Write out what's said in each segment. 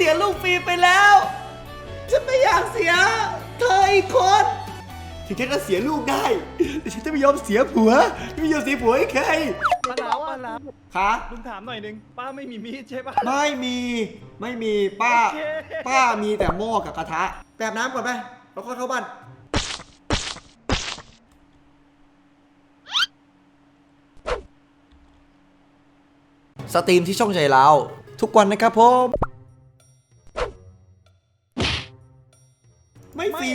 เสียลูกฟิล์มไปแล้ว ฉันไม่อยากเสียเธออีกคนถึงฉันจะเสียลูกได้แต่ฉันจะไม่ยอมเสียผัวไม่ยอมเสียผัวให้ใครป้าลาวป้าลาวคะลุงถามหน่อยหนึงป้าไม่มีมีดใช่ปะไม่มีไม่มีป้า โอเค ป้ามีแต่หม้อกับกระทะแปบน้ำก่อนไปแล้วค่อยเข้าบ้านสตรีมที่ช่องใจเราทุกวันนะครับผม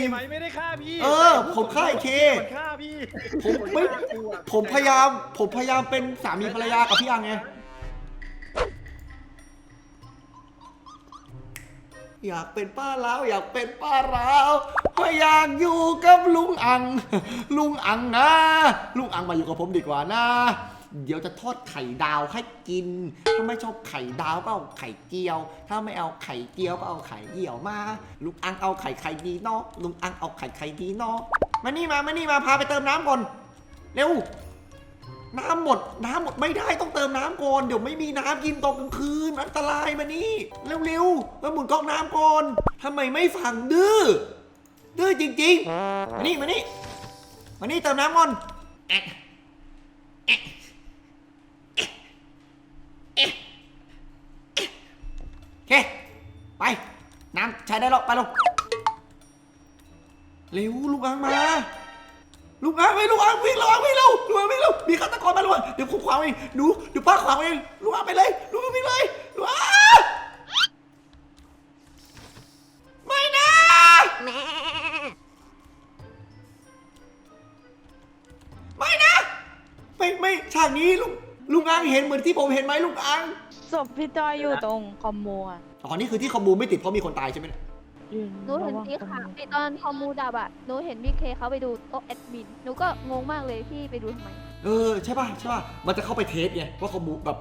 ไม่ไม่ฟิล์มไหมไม่ได้ฆ่าพี่เออผมฆ่าไอ้เค มันฆ่าพี่ผมไม่ผมพยายามผมพยายามเป็นสามีภรรยากับพี่อังไงอยากเป็นป้าล้าวอยากเป็นป้าล้าวก็อยากอยู่กับลุงอัง ลุงอังนะ ลุงอังมาอยู่กับผมดีกว่านะ เดี๋ยวจะทอดไข่ดาวให้กิน ถ้าไม่ชอบไข่ดาวก็เอาไข่เจียว ถ้าไม่เอาไข่เจียวก็เอาไข่เหี่ยวมา ลุงอังเอาไข่ไข่ดีเนาะ ลุงอังเอาไข่ไข่ดีเนาะ มานี่มา มานี่มา พาไปเติมน้ำก่อน เร็ว น้ำหมด น้ำหมดไม่ได้ต้องเติมน้ำก่อน เดี๋ยวไม่มีน้ำกินตอนกลางคืน อันตรายมานี่ เร็วๆมาหมุนก๊อกน้ำก่อนทำไมไม่ฟังดื้อ ดื้อจริง ๆ มานี่ มานี่ มานี่เติมน้ำก่อนแอะแอะ แอะแอะโอเค ไป น้ำใช้ได้แล้วไปลงเร็วลูกอังมา ลูกอังไปลูกอังวิ่งลูกอังวิ่งเร็วลูกอังวิ่งเร็วมีฆาตกรมาลูกอังเดี๋ยวผมขวางเองดูเดี๋ยวป้าขวางเองลูกอังไปเลย ลูกอังวิ่งเลยลูกอังไม่นะไม่นะไม่ไม่ฉากนี้ลุง ลุงอังเห็นเหมือนที่ผมเห็นไหมลุงอังศพพี่จอยอยู่ตรงคอมโมอะอ๋อนี่คือที่คอมมูไม่ติดเพราะมีคนตายใช่ไหมเนี่ยยืนหนูเห็นระวังสีคอมขาวโมไอตอนคอมมูดับอะหนูเห็นพี่เคเขาไปดูโต๊ะแอดมิน หนูก็งงมากเลยพี่ไปดูทำไม เออใช่ป่ะใช่ป่ะมันจะเข้าไปเทสไงว่าคอมมูแบบ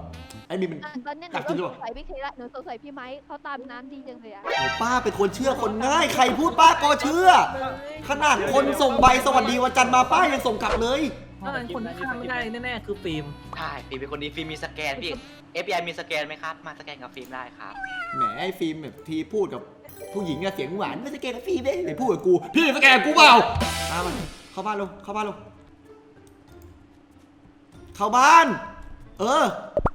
ไอ้นี่มัน อะตอนเนี้ยหอยานูกกิก็นหรือสเปล่างสัยพี่เคละหนูสงสัยพี่ไม้เขาตามน้ำดีจังเลยอะโอ้ป้าเป็นคนเชื่อคนง่าย ใครพูดป้าก็เชื่อ ขนาดคนส่งใบสวัสดีวันจันทร์มาป้ายังส่งกลับเลย ถ้าเป็นคนฆ่าไม่ได้แน่ๆคือฟิล์ม ใช่ฟิล์มเป็นคนดีฟิล์มมีสแกนพี่ FBI มีสแกนไหมครับ มาสแกนกับฟิล์มได้ครับ แหมไอ้ฟิล์มแบบทีพูดกับผู้หญิงอะเสียงหวานไม่สแกนกับฟิล์มเด้ไหนพูดกับกูพี่สแกนกูเปล่าตามมันเข้าบ้านลงเข้าบ้านลงเข้าบ้าน เออ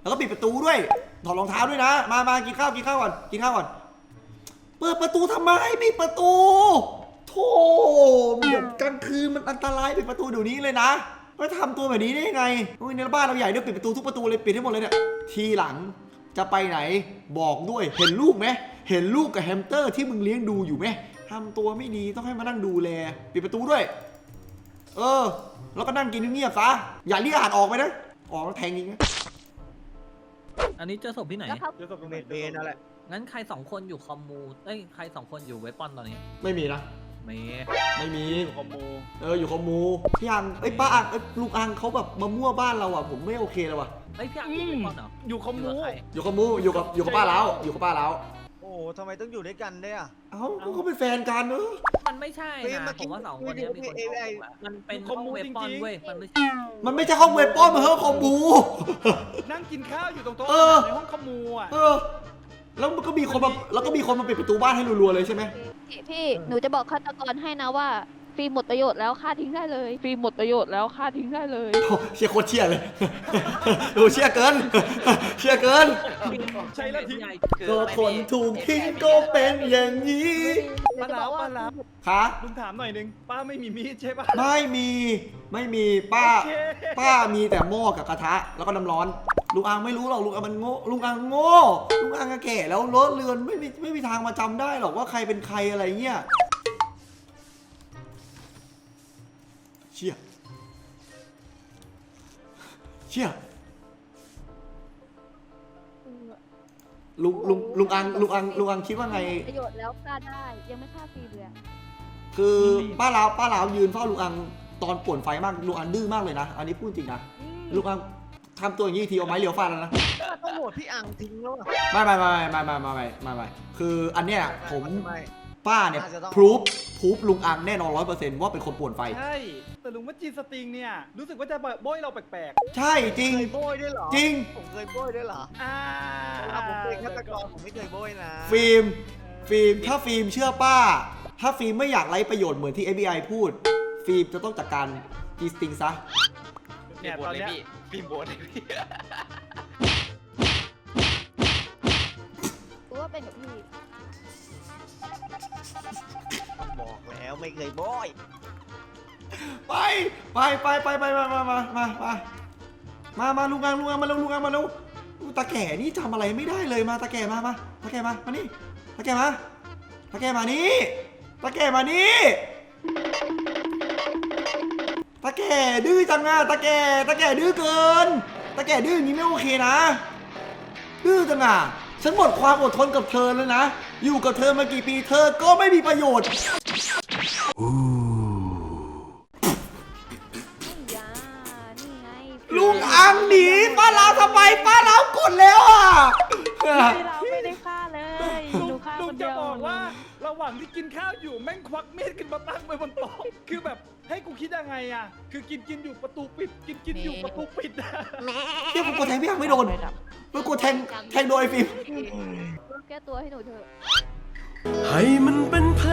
แล้วก็ปิดประตูด้วย ถอดรองเท้าด้วยนะ มามากินข้าวกินข้าวก่อน กินข้าวก่อน เปิดประตูทำไมปิดประตู โธ่เดี๋ยวกลางคืนมันอันตรายปิดประตูเดี๋ยวนี้เลยนะแล้วทำตัวแบบนี้ได้ยังไงโอ้ยในบ้านเราใหญ่ด้วยปิดประตูทุกประตูเลยปิดให้หมดเลยเนี่ย ทีหลังจะไปไหนบอกด้วย เห็นลูกไหมเห็นลูกกับแฮมสเตอร์ที่มึงเลี้ยงดูอยู่ไหมทำตัวไม่ดีต้องให้มานั่งดูแล ปิดประตูด้วย เออ แล้วก็นั่งกินเงียบซะ อย่าเรียกอาหารออกไปนะ ออกแล้วแทงจริงนะอันนี้เจอศพที่ไหน แล้วเขาเดี๋ยวศพตรงไหนเมนนั่นแหละงั้นใครสองคนอยู่คอมมู เอ้ยใครสองคนอยู่เวปอนตอนนี้ไม่มีนะ เมย์ไม่มี อยู่คอมมูเอออยู่คอมมูพี่อังเอ้ยป้าอังเอ้ยลุงอังเขาแบบมามั่วบ้านเราอะผมไม่โอเคเลยว่ะเอ้ยพี่อังอยู่เวปอนเหรออยู่คอมมูยู่กับใครอยู่คอมมูอยู่กับอยู่กับป้าแล้วอยู่กับป้าแล้วโอ้โห ทำไมต้องอยู่ด้วยกันด้วยอะ เอ้าเขาก็เป็นแฟนกันเนอะมันไม่ใช่ฟิล์มนะเมื่อผกี้มว่าสองคนเนี้มีคนคุยเข้าดิมามันเป็นห้องเวปอนเว้ยมันไม่ใช่มันไม่ใช่ห้องเวปอนมันคือคอมมูนั่งกินข้าวอยู่ตรงโต๊ะเออ ในห้องคอมมูอะเออ แล้วมันก็มีคนมาแล้วก็มีคนมาปิดประตูบ้านให้รัวๆเลยใช่ไหมพี่พี่หนูจะบอกฆาตกรให้นะว่า ฟิล์มหมดประโยชน์แล้วฆ่าทิ้งได้เลยฟิล์มหมดประโยชน์แล้วฆ่าทิ้งได้เลย โอ้เชียร์โคตรเชียร์เลยโอ้เชียร์เกิน เชียร์เกิน ใช่แล้วทิ้ง ก็คนถูกทิ้งก็เป็นอย่างนี้หนูจะบอกว่าป้าลาวคะลุงถามหน่อยหนึง ป้าไม่มีมีดใช่ปะ ไม่มีไม่มีป้า โอเค ป้ามีแต่หม้อกับกระทะ แล้วก็น้ำร้อน ลุงอังไม่รู้หรอกลุงอังมันโง่ลุงอังโง่ลุงอังก็แก่แล้วรถเรือนไม่มีไม่มีทางมาจำได้หรอกว่าใครเป็นใครอะไรเงี้ย เชี่ยลุงลุงลุงอังลุงอังลุงอังคิดว่าไง ประโยชน์แล้วฆ่าได้ยังไม่ฆ่าฟิล์มเลยอะคือป้าลาวป้าลาวยืนเฝ้าลุงอังตอนป่วนไฟมากลุงอังดื้อมากเลยนะ อันนี้พูดจริงนะลุงอังทำตัวอย่างนี้อีกทีเอาไม้เหลียวฟาดแล้วนะต้องโหวตพี่อังทิ้งแล้วอะไม่ไม่ไม่ไม่ไม่ไม่ไม่ไม่ไม่คืออันเนี้ยผมทำไมป้าเนี่ยน่าจะต้องพรูฟพรูฟลุงอังแน่นอนร้อยเปอร์เซ็นต์ว่าเป็นคนป่วนไฟ ใช่ แต่ลุงว่าจีนสติงเนี่ยรู้สึกว่าจะโบยเราแปลกใช่จริง เคยโบยด้วยเหรอจริง ผมเคยโบยด้วยเหรอๆอ่าอะผมเป็นฆาตกรผมไม่เคยโบยนะฟิล์มฟิล์มถ้าฟิล์มเชื่อป้า ถ้าฟิล์มไม่อยากไร้ประโยชน์เหมือนที่ FBI พูด ฟิล์มจะต้องจัดการจีสติงซะ เนี่ยโบตอนเลยเนี้ยพี่ฟิล์มโบนเลยพี่กูว่าเป็นกับพี่บอกแล้วไม่เคยโบย ไปไปไปไปไปมามามามามามามาลุงอังลุงอังมาเร็วลุงอังมาเร็วตาแก่นี่จำอะไรไม่ได้เลยมาตาแก่มามาตาแก่มามานี่ตาแก่มาตาแก่มานี่ตาแก่มานี่ตาแก่ดื้อจังอะตาแก่ตาแก่ดื้อเกินตาแก่ดื้ออย่างนี้ไม่โอเคนะ ดื้อจังอะฉันหมดความอดทนกับเธอแล้วนะ อยู่กับเธอมากี่ปีเธอก็ไม่มีประโยชน์ ป้าเรากดแล้วอะพี่เราไม่ได้ฆ่าเลยหลุนูงฆ่าลุคงนเดีจะยวบอกว่า ระหว่างที่กินข้าวอยู่แม่งควักมีดขึ้นมาตั้งไว้บนโต๊ะคือแบบให้กูคิดยังไงอะ คือกินกินอยู่ประตูปิด กินกินอยู่ประตูปิดอะเที่ยกูกดแทงพี่ยังไม่โดนกูกดแทงแทงโดนไอ้ฟิล์มแก้ตัวให้หนูเถอะให้มันเป็นเพล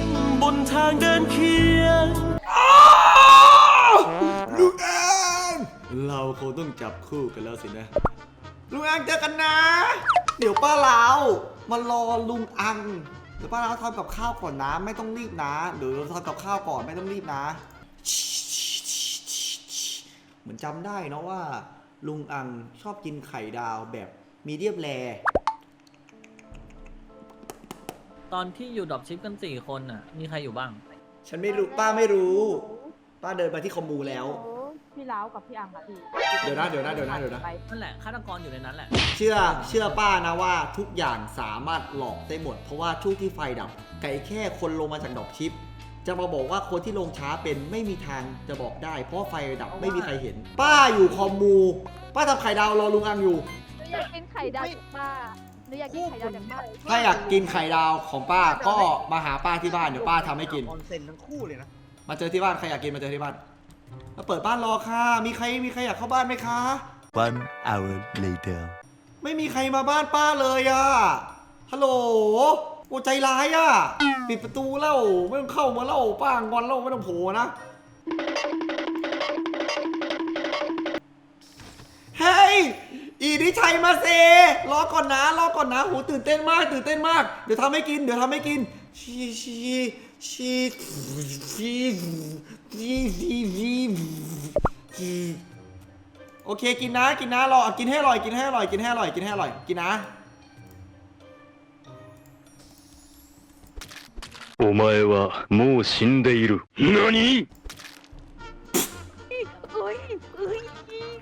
งบนทางเดินเคียง เราคงต้องจับคู่กันแล้วสินะ ลุงอังเจอกันนะ เดี๋ยวป้าเรา มารอลุงอัง เดี๋ยวป้าเราทำกับข้าวก่อนนะ ไม่ต้องรีบนะ เดี๋ยวเราทำกับข้าวก่อนไม่ต้องรีบนะ เหมือนจำได้นะว่า ลุงอังชอบกินไข่ดาวแบบมีเดียมแรตอนที่อยู่ดรอปชิปกันสี่คนอะ มีใครอยู่บ้าง ฉันไม่รู้ป้าไม่รู้ ป้าเดินไปที่คอมมูแล้ว พี่เล้ากับพี่อังอะพี่เดี๋ยวนะเดี๋ยวนะเดี๋ยวนะเดี๋ยวนะ ไปนั่นแหละฆาตกรอยู่ในนั้นแหละเชื่อเชื่อป้านะว่าทุกอย่างสามารถหลอกได้หมด เพราะว่าช่วงที่ไฟดับ ไก่แค่คนลงมาจากดอกชิป จะมาบอกว่าคนที่ลงช้าเป็นไม่มีทางจะบอกได้ เพราะว่าไฟดับไม่มีใครเห็น ป้าอยู่คอมมู ป้าทำไข่ดาวรอลุงอังอยู่ หนูอยากกินไข่ดาวจากป้าหนูอยากกินไข่ดาวจากป้าถ้าอยากกินไข่ดาวของป้าก็มาหาป้าที่บ้านเดี๋ยวป้าทำให้กิน ออนเซ็นทั้งคู่เลยนะ มาเจอที่บ้านใครอยากกินมาเจอที่บ้าน มาเปิดบ้านรอค่ะ มีใครมีใครอยากเข้าบ้านไหมคะ One hour later ไม่มีใครมาบ้านป้าเลยอะ ฮัลโหล โอ้ใจร้ายอะปิดประตูเล่าไม่ต้องเข้ามาเล่าป้างอนเล่าไม่ต้องโผล่นะ เฮ้ย อีนิชัยมาเซ รอก่อนนะ รอก่อนนะหูตื่นเต้นมาก ตื่นเต้นมาก เดี๋ยวทำให้กิน เดี๋ยวทำให้กิน ชีชีชีชีชีชีชี โอเค กินนะ กินนะ รอ กินให้อร่อย กินให้อร่อย กินให้อร่อย กินให้อร่อย กินนะ お前はもう死んでいる何 เฮ้ยเฮ้ย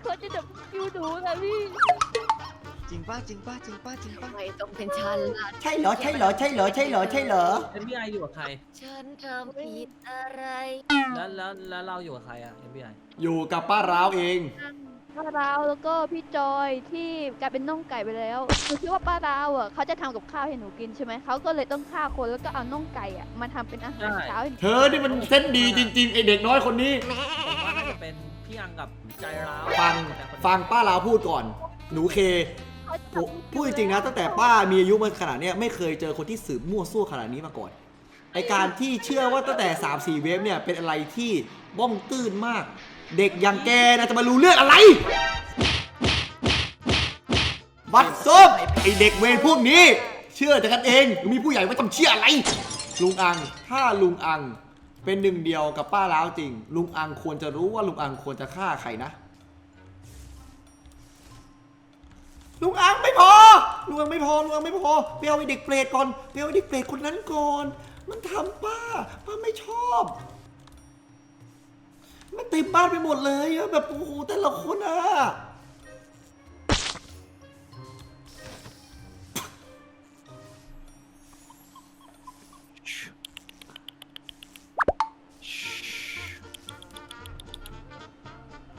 เขาจะดับคิวหนูนะพี่ จริงป้าจริงป้าจริงป้าจริงป้าไม่ต้องเป็นฉันล่ะใช่เหรอใช่เหรอใช่เหรอใช่เหรอใช่เหรอ FBI อยู่กับใคร ฉันทำผิดอะไรแล้วแล้วแล้วเราอยู่กับใครอะ FBI อยู่กับป้าร้าวเอง ป้าดาวแล้วก็พี่จอยที่กลายเป็นน่องไก่ไปแล้วหนูคิดว่าป้าดาวอะเขาจะทำกับข้าวให้หนูกินใช่ไหมเขาก็เลยต้องฆ่าคนแล้วก็เอาน่องไก่อะมาทำเป็นอาหารใช่เช้าให้หนูเธอนี่มันเส้นดีจริงๆไอเด็กน้อยคนนี้ผมว่าน่าจะเป็นพี่อังกับใจร้าวฟังแต่คนฟังป้าลาวพูดก่อน หนูเค เขาจะพูทำพูดจริงๆนะตั้งแต่ป้ามีอายุมาขนาดเนี้ยไม่เคยเจอคนที่สืบมั่วซั่วขนาดนี้มาก่อนไอการที่เชื่อว่าตั้งแต่3 4เวฟเนี่ยเป็นอะไรที่บ้องตื้นมาก เด็กอย่างแกนะจะมารู้เรื่องอะไร บัดซบไอเด็กเวรพวกนี้ เชื่อแต่กันเองมีผู้ใหญ่ไม่ต้องเชื่ออะไร ลุงอังถ้าลุงอังเป็นหนึ่งเดียวกับป้าล้าวจริง ลุงอังควรจะรู้ว่าลุงอังควรจะฆ่าใครนะ ลุงอังไม่พอลุงอังไม่พอลุงอังไม่พอไปเอาไอเด็กเปรตก่อนไปเอาไอเด็กเปรตคนนั้นก่อน มันทำป้าป้าไม่ชอบ มันเต็มบ้านไปหมดเลยอะแบบโอ้โหแต่ละคนอะ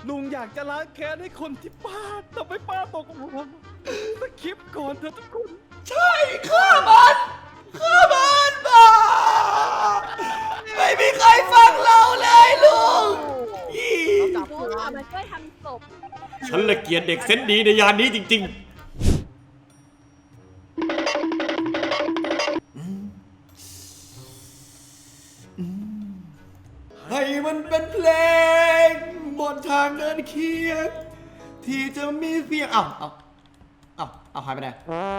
ลุงอยากจะล้างแค้นให้คนที่ป้าทำให้ป้าตกหลุมสคลิปก่อนเธอทุกคน ใช่ข้ามันข้ามันบ้าไม่มีใครฟังเราเลยลุงอี๋มาช่วยทำศพฉันละเกียดเด็กเซนดีในยานนี้จริงๆให้มันเป็นเพลง บนทางเดินเคียงที่จะมีเพียงเอ้าเอ้าเอ้าเอ้าหายไปไหน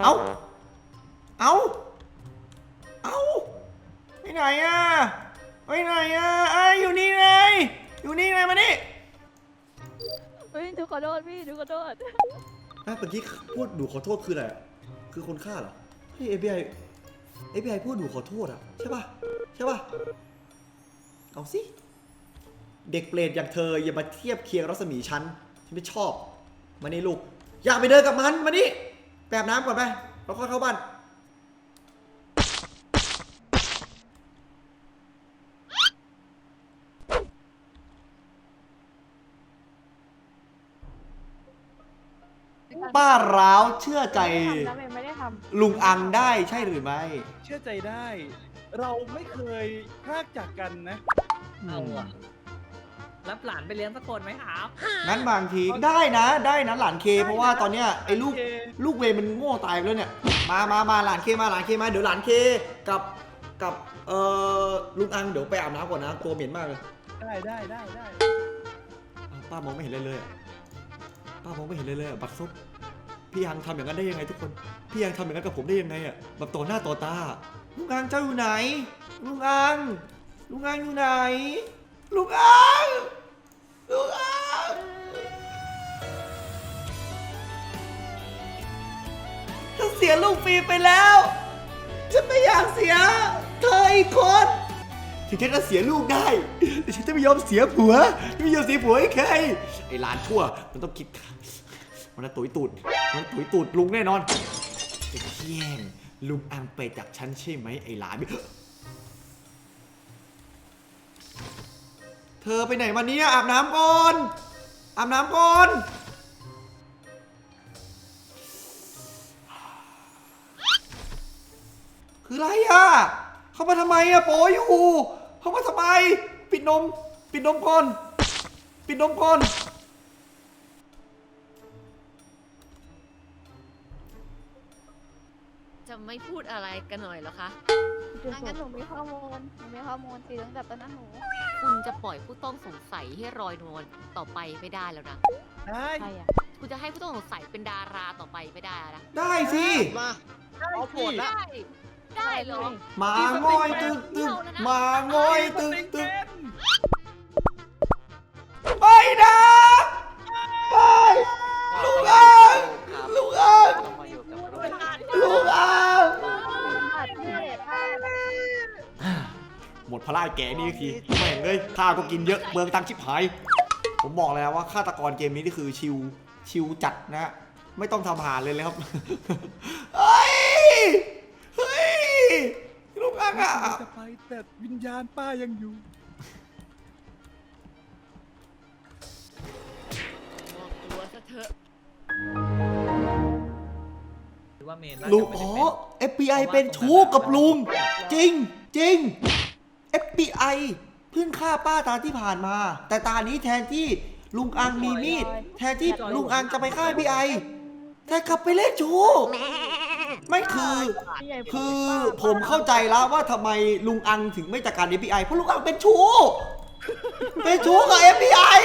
เอ้าเอ้าเอ้าไปไหนอะไปไหนอะไอ้ยอยู่นี่ไงอยู่นี่ไงมานี่เฮ้ยหนูขอโทษพี่หนูขอโทษอะเมื่อกี้พูดหนูขอโทษคืออะไรอะคือคนฆ่าเหรอเฮ้ย FBI FBI พูดหนูขอโทษอะใช่ป่ะใช่ป่ะเอาสิ เด็กเปรตอย่างเธออย่ามาเทียบเคียงรัศมีฉันฉันไม่ชอบ มานี่ลูก อยากไปเดินกับมันมานี่แปบน้ำก่อนไปแล้วค่อยเข้าบ้าน ป้าร้าวเชื่อใจไม่ได้ทำนะเมย์ไม่ได้ทำลุงอังได้ใช่หรือไม่เชื่อใจได้ เราไม่เคยพรากจากกันนะ เอาอะ รับหลานไปเลี้ยงสักคนไหมครับงั้นบางทีได้นะได้นะหลานเค เพราะว่าตอนเนี้ยไอ้ลูกหลานเคลูกเวย์มันโง่ตายไปแล้วเนี่ย มามามาหลานเคมาหลานเคมาเดี๋ยวหลานเคกับกับเอ่อลุงอังเดี๋ยวไปอาบน้ำก่อนนะตัวเหม็นมากเลยได้ได้ได้ได้อ้าวป้ามองไม่เห็นเลยเลยอะป้ามองไม่เห็นเลยเลยอะบัตรซบพี่ยังทำอย่างนั้นได้ยังไงทุกคนพี่ยังทำอย่างนั้นกับผมได้ยังไงอะแบบต่อหน้าต่อตา ลุงอังเจ้าอยู่ไหน ลุงอัง ลุงอังอยู่ไหน ลุงอัง ยลูกฟรีไปแล้ว ฉันไม่อยากเสีย เธออีกคนถึงฉันจะเสียลูกได้แต่ฉันจะไม่ยอมเสียผัวไม่ยอมเสียผัวให้ใครไอ้หลานชั่ว มันต้องคิดมันจะตุยตูดมันตุยตูดลุงแน่นอนจะแย่งลุงอังไปจากฉันใช่ไหมไอ้หลานเธอไปไหนมาเนี่ยอาบน้ำก่อนอาบน้ำก่อน คืออะไรอะ เข้ามาทำไมอะโปอยู่เข้ามาทำไม ปิดนม ปิดนมก่อน ปิดนมก่อนจะไม่พูดอะไรกันหน่อยเหรอคะอะงั้นหนูมีข้อมูลหนูมีข้อมูลสิตั้งแต่ตอนนั้นหนู คุณจะปล่อยผู้ต้องสงสัยให้รอยนวลต่อไปไม่ได้แล้วนะ ได้ใครอะคุณจะให้ผู้ต้องสงสัยเป็นดาราต่อไปไม่ได้แล้วนะ ได้สิ มาเอาปวดละ ได้ ได้เหรอหมาง้อยตึกตึกหมาง้อยตึกตึกไม่นะไปลูกอังลูกอังต้องมาอยู่กับลูกลูกอังอะพี่หมดพลาดแกนี่ทีแม่งเลยข้าวก็กินเยอะเบืองตังค์ชิบหาย ผมบอกแล้วว่าฆาตกรเกมนี้นี่คือชิวชิวจัดนะ ไม่ต้องทำหาเลยเลยครับเฮ้ยเฮ้ย ลูกอังอะจะไปแต่วิญญาณป้ายังอยู่บอกตัวซะเถอะหรือว่าเมนน่าจะลุงไม่อ๋ได้อ เป็น FBI เป็นชู้กับลุง จริงจริง FBI เพิ่งฆ่าป้าตาที่ผ่านมา แต่ตานี้แทนที่ลุงอังมีมีด แทนที่ลุงอังจะไปฆ่า FBI แต่กลับไปเล่นชู้ ไม่คือพี่ใหญ่คือผมเข้าใจแล้วว่าทำไมลุงอังถึงไม่จัดการ FBI เพราะลุงอังเป็นชู้ เป็นชู้กับ FBI